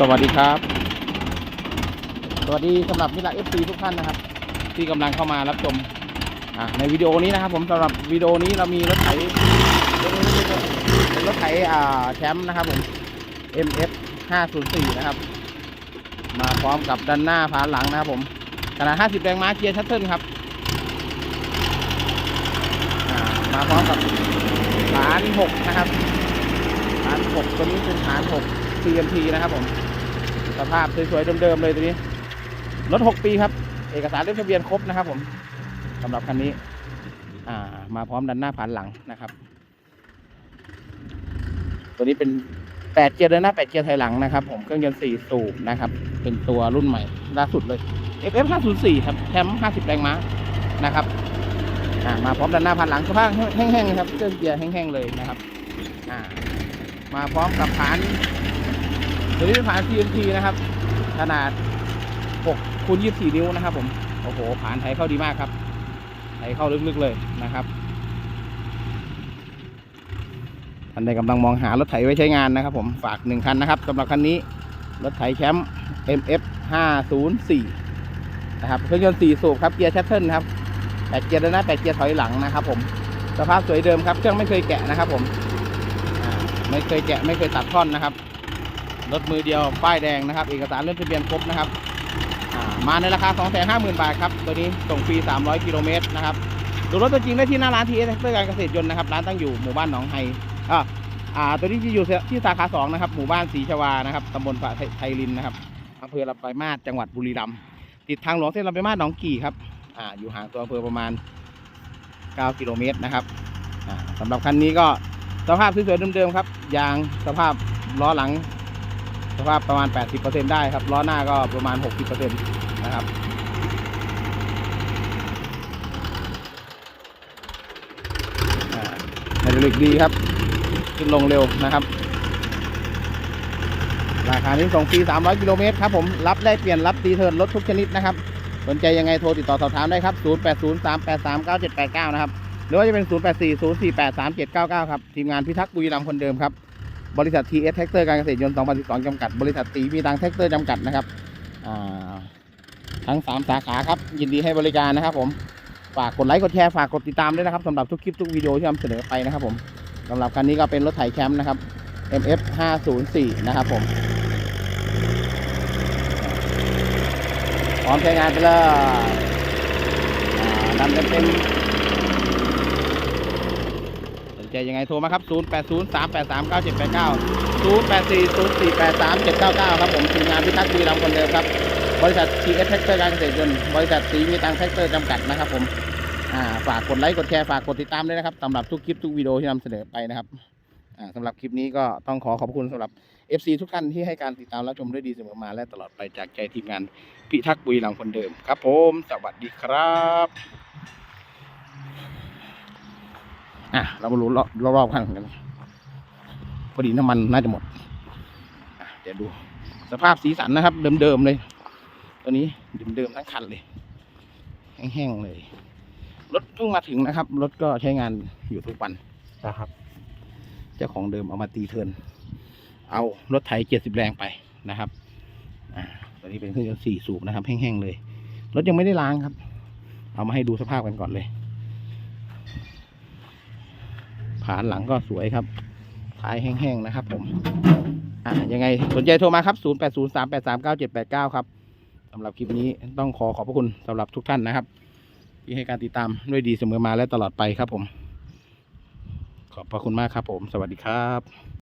สวัสดีครับ สวัสดีสำหรับมิตรเอฟซีทุกท่านนะครับ ที่กำลังเข้ามารับชมในวิดีโอนี้นะครับ ผมสำหรับวิดีโอนี้เรามีรถไถเป็นรถไถอ่าแชมป์นะครับผม MF 504 นะครับ มาพร้อมกับด้านหน้าผานหลังนะครับผมขนาด 50 แรงม้าเกียร์ชัตเทิลครับมาพร้อมกับฐาน 6 นะครับฐาน 6 ตัวนี้เป็นฐาน 6 CMP นะครับผม สภาพสวยๆเดิมๆเลยตัวนี้ รถ 6 ปีครับ เอกสารเล่มทะเบียนครบนะครับผมสำหรับคันนี้ อ่า มาพร้อมด้านหน้าผ่านหลังนะครับ ตัวนี้เป็น 8 เกียร์เดินหน้า 8 เกียร์ถอยหลังนะครับ ผม เครื่องยนต์ 4 สูบนะครับ เป็นตัวรุ่นใหม่ล่าสุดเลย FF 504ครับแชมป์50 แรงม้านะครับอ่ามาพร้อมด้านหน้าผ่านหลังสภาพแห้งๆนะครับเครื่องเกียร์แห้งๆเลยนะครับอ่ามาพร้อมกับฐาน ตัวนี้เป็นฐาน TNT นะครับ ขนาด6คูณ24 นิ้วนะครับ ผม โอ้โหฐานไถเข้าดีมากครับ ไถเข้าลึกๆเลยนะครับท่านใดกำลังมองหารถไถไว้ใช้งานนะครับ ผมฝากหนึ่งคันนะครับสำหรับคันนี้รถไถแชมป์ MF 504นะครับเครื่องยนต์4สูบครับเกียร์แชทเทิลครับแปดเกียร์เดินหน้าแปดเกียร์ถอยหลังนะครับ ผมสภาพสวยเดิมครับ เครื่องไม่เคยแกะนะครับ ผมไม่เคยแกะไม่เคยตัดท่อนนะครับ รถมือเดียวป้ายแดงนะครับ เอกสารเล่มทะเบียนครบนะครับมาในราคา 2 5 0 0 0 0 บาทครับ ตัวนี้ส่งฟรี 300 กิโลเมตรนะครับดูรถตัวจริงได้ที่หน้าร้านทีเอสเพื่อการเกษตรยนต์นะครับ ร้านตั้งอยู่หมู่บ้านหนองไฮอ่าอ่า ตัวนี้ที่อยู่ที่สาขา2นะครับ หมู่บ้านศรีชวา นะครับ ตำบลฝาไทยลินนะครับอำเภอลำปลายมาศจังหวัดบุรีรัมย์ ติดทางหลวงเส้นลำปลายมาศหนองกี่ครับ อ่า อยู่ห่างตัวอำเภอประมาณ 9 กิโลเมตรนะครับ อ่าสำหรับคันนี้ก็สภาพสวยๆเดิมๆครับ ยางสภาพล้อหลัง สภาพประมาณ 80%ได้ครับล้อหน้าก็ประมาณ 60%นะครับไฮดรอลิกดีครับ ขึ้นลงเร็วนะครับ ราคานี้ส่งฟรี 300 กิโลเมตรครับผม รับได้เปลี่ยนรับตีเทิร์นรถทุกชนิดนะครับ สนใจยังไงโทรติดต่อสอบถามได้ครับ 0803839789 นะครับ หรือว่าจะเป็น 0840483799 ครับ ทีมงานพิทักษ์บุรีรัมย์คนเดิมครับ บริษัท TS Tractor การเกษตรยนต์ 2012 จำกัด บริษัทตีมีตังแท็กเตอร์จำกัดนะครับทั้ง 3 สาขาครับ ยินดีให้บริการนะครับผม ฝากกดไลค์ กดแชร์ ฝากกดติดตามด้วยนะครับสำหรับทุกคลิปทุกวิดีโอที่นำเสนอไปนะครับผมสำหรับคันนี้ก็เป็นรถไถแคมป์นะครับ MF 504นะครับผมพร้อมใช้งานไปเลยอ่าดำเต็ม ๆสนใจยังไงโทรมาครับ 0 8 0 3 8 3 9 7 8 9 0 8 4 0 4 8 3 7 9 9 ครับผมทีมงานพิทักษ์บุรีรัมย์คนเดิมครับ บริษัท TS Tractor การเกษตรยนต์บริษัทสีมีตังแท็กเตอร์จำกัดนะครับผมฝากกดไลค์กดแชร์ฝากกดติดตามด้วยนะครับสำหรับทุกคลิปทุกวิดีโอที่นำเสนอไปนะครับสำหรับคลิปนี้ก็ต้องขอขอบคุณสำหรับ FC ทุกท่านที่ให้การติดตามรับชมด้วยดีเสมอมาและตลอดไปจากใจทีมงานพิทักษ์บุรีรัมย์คนเดิมครับผม สวัสดีครับ อะเรามารู้รอบรอบๆข้างกันพอดีน้ำมันน่าจะหมดอะเดี๋ยวดู สภาพสีสันนะครับ เดิมๆเลยตัวนี้เดิมๆทั้งคันเลย แห้งๆเลย รถเพิ่งมาถึงนะครับ รถก็ใช้งานอยู่ทุกวันนะครับ เจ้าของเดิมเอามาตีเทิร์นเอารถไถเจ็ดสิบแรงไปนะครับอ่าตัวนี้เป็นเครื่องยนต์สี่สูบนะครับ แห้งๆเลย รถยังไม่ได้ล้างครับ เอามาให้ดูสภาพกันก่อนเลย ผานหลังก็สวยครับท้ายแห้งๆนะครับ ผมอ่ายังไงสนใจโทรมาครับ 0 8 0 3 8 3 9 7 8 9 ครับสำหรับคลิปนี้ต้องขอขอบพระคุณสำหรับทุกท่านนะครับ ที่ให้การติดตามด้วยดีเสมอมาและตลอดไปครับผม ขอบพระคุณมากครับผม สวัสดีครับ